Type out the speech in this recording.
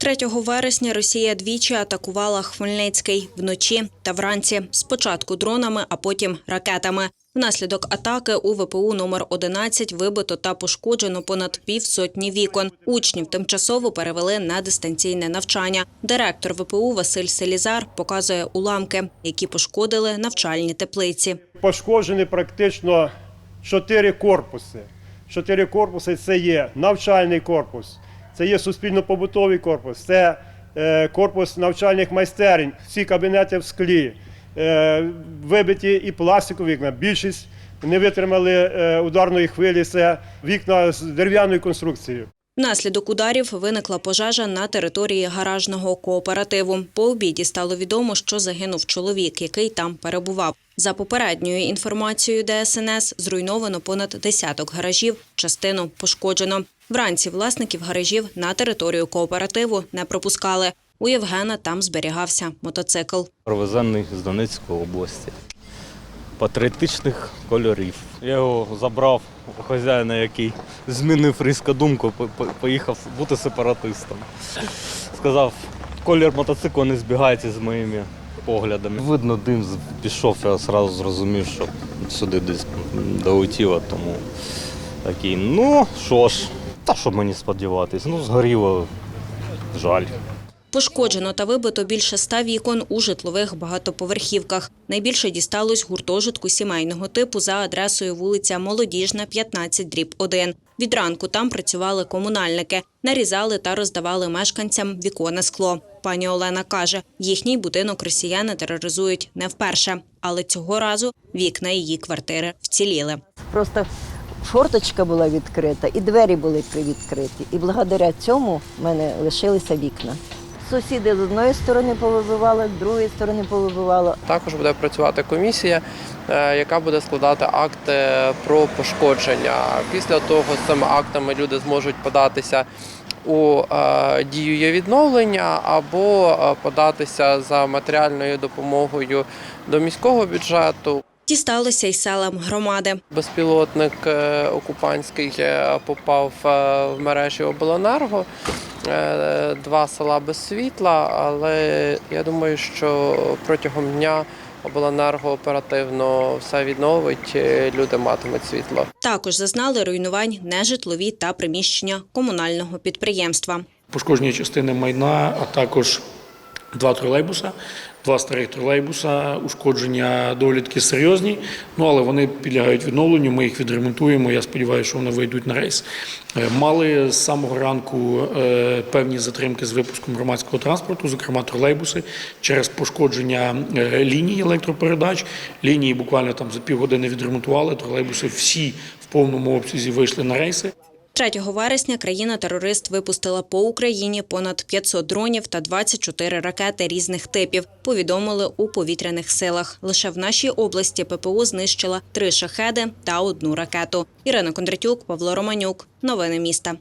3 вересня Росія двічі атакувала Хмельницький вночі та вранці. Спочатку дронами, а потім ракетами. Внаслідок атаки у ВПУ номер 11 вибито та пошкоджено понад півсотні вікон. Учнів тимчасово перевели на дистанційне навчання. Директор ВПУ Василь Селізар показує уламки, які пошкодили навчальні теплиці. Пошкоджені практично чотири корпуси. Чотири корпуси це є навчальний корпус, це є суспільно-побутовий корпус, це е, корпус навчальних майстерень, всі кабінети в склі, е, вибиті і пластикові вікна. Більшість не витримали е, ударної хвилі, це вікна з дерев'яною конструкцією. Внаслідок ударів виникла пожежа на території гаражного кооперативу. По обіді стало відомо, що загинув чоловік, який там перебував. За попередньою інформацією ДСНС, зруйновано понад десяток гаражів, частину пошкоджено. Вранці власників гаражів на територію кооперативу не пропускали. У Євгена там зберігався мотоцикл. Привезений з Донецької області. Патріотичних кольорів. Я його забрав у хазяїна, який змінив різко думку, по- по- поїхав бути сепаратистом. Сказав, колір мотоцикла не збігається з моїми поглядами. Видно, дим пішов, я одразу зрозумів, що сюди десь долетіло, тому такий, ну що ж, та що мені сподіватись, ну згоріло, жаль. Пошкоджено та вибито більше ста вікон у житлових багатоповерхівках. Найбільше дісталось гуртожитку сімейного типу за адресою вулиця Молодіжна, 15, дріб 1. Від ранку там працювали комунальники, нарізали та роздавали мешканцям віконне скло. Пані Олена каже, їхній будинок росіяни тероризують не вперше, але цього разу вікна її квартири вціліли. Просто форточка була відкрита і двері були привідкриті. І благодаря цьому в мене лишилися вікна. Сусіди з одної сторони повибивали, з другої сторони повибивало. Також буде працювати комісія, е, яка буде складати акти про пошкодження. Після того з цими актами люди зможуть податися у е, дію відновлення або е, податися за матеріальною допомогою до міського бюджету. Дісталося й селам громади. Безпілотник е, окупантський е, попав е, в мережі обленерго. Два села без світла, але я думаю, що протягом дня обленерго оперативно все відновить, люди матимуть світло. Також зазнали руйнувань нежитлові та приміщення комунального підприємства. пошкоджені частини майна, а також два тролейбуса, два старих тролейбуса, ушкодження доволі серйозні, ну але вони підлягають відновленню. Ми їх відремонтуємо. Я сподіваюся, що вони вийдуть на рейс. Е, Мали з самого ранку е, певні затримки з випуском громадського транспорту, зокрема тролейбуси, через пошкодження е, ліній електропередач. Лінії буквально там за півгодини відремонтували. Тролейбуси всі в повному обсязі вийшли на рейси. 3 вересня країна-терорист випустила по Україні понад 500 дронів та 24 ракети різних типів. Повідомили у повітряних силах. Лише в нашій області ППО знищила три шахеди та одну ракету. Ірина Кондратюк, Павло Романюк. Новини міста.